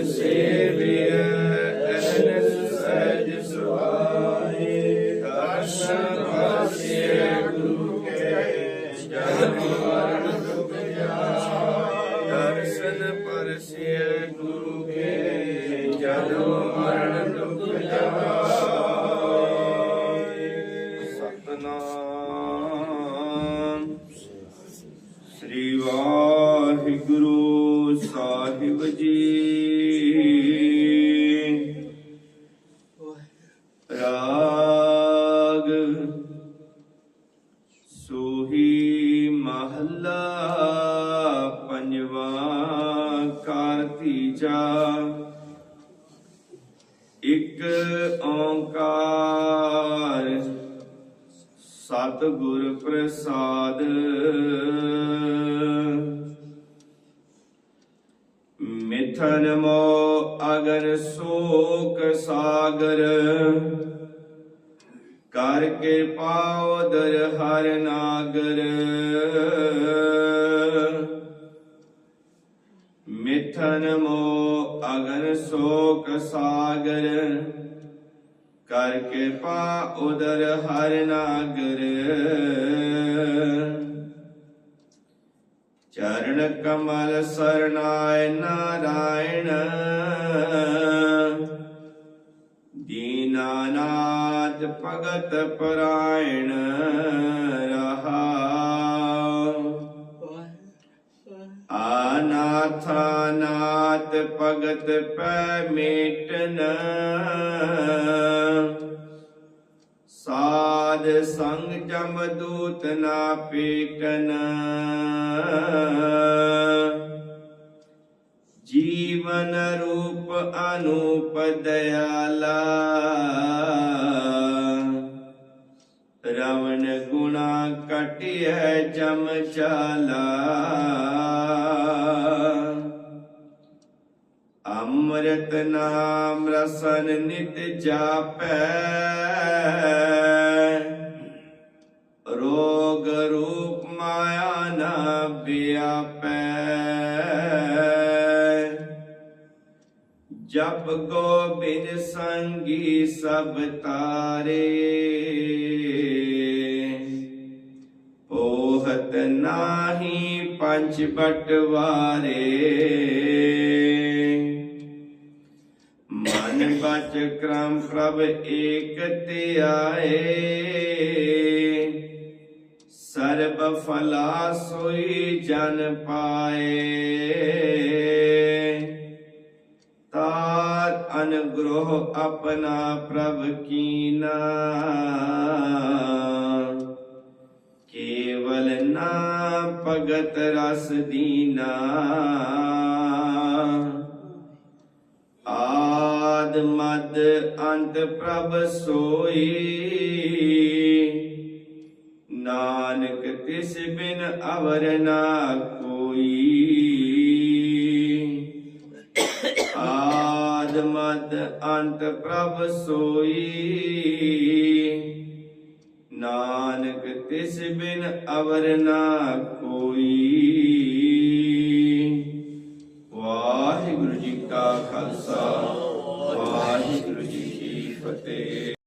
السيبيا أنا ਕਾਰਤੀਜਾ ਇੱਕ ਓੰਕਾਰ ਸਤਿਗੁਰ ਪ੍ਰਸਾਦ। ਮਿਥਨ ਮੋ ਅਗਰ ਸੋਕ ਸਾਗਰ, ਕਰ ਕਿਰਪਾ ਉਦਰ ਹਰ ਨਾਗਰ। ਮਿਥਨ ਮੋ ਅਗਨ ਸੋਕ ਸਾਗਰ। ਕਰ ਪਾ ਉਦਰ ਹਰ ਨਾਗਰ। ਚਰਨ ਕਮਲ ਸਰਨਾਇ ਨਾਰਾਇਣ। ਦੀਨਾਨਾਥ ਭਗਤ ਪਰਾਇਣ। ਰਹਾ ਆਨਾਥਾਨਾਥ ਭਗਤ ਪੈ ਮੇਟਨ ਸਾਧ ਸੰਗ ਜਮ ਦੂਤ ਨਾ ਪੇਟਨ ਜੀਵਨ ਰੂਪ ਅਨੂਪ ਦਇਆਲਾ ਰਵਣ ਗੁਣਾ ਕਟਿਐ ਜਮ ਚਾਲਾ ਅੰਮ੍ਰਿਤ ਨਾਮ ਰਸਨ ਨਿਤ ਜਾਪੈ। ਰੋਗ ਰੂਪ ਮਾਇਆ ਨਾ ਵਿਆਪੈ। ਜਪ ਗੋਬਿੰਦ ਸੰਗੀ ਸਭ ਤਾਰੇ। ਪੋਹਤ ਨਾਹੀ ਪੰਜ ਬਟਵਾਰੇ। ਮਨ ਕ੍ਰਮ ਪ੍ਰਭ ਏਕ ਧਿਆਏ ਸਰਬ ਫਲਾ ਸੋਈ ਜਨ ਪਾਏ। ਤਾਰ ਅਨੁਗ੍ਰਹ ਆਪਣਾ ਪ੍ਰਭ ਕੀਨਾ। ਕੇਵਲ ਨਾ ਭਗਤ ਰਸ ਦੀਨਾ। ਅੰਤ ਪ੍ਰਭ ਸੋਈ। ਨਾਨਕ ਤਿਸ ਬਿਨ ਅਵਰ ਨਾ ਕੋਈ। ਆਦ ਮਦ ਅੰਤ ਪ੍ਰਭ ਸੋਈ। ਨਾਨਕ ਤਿਸ ਬਿਨ ਅਵਰ ਨਾ ਕੋਈ।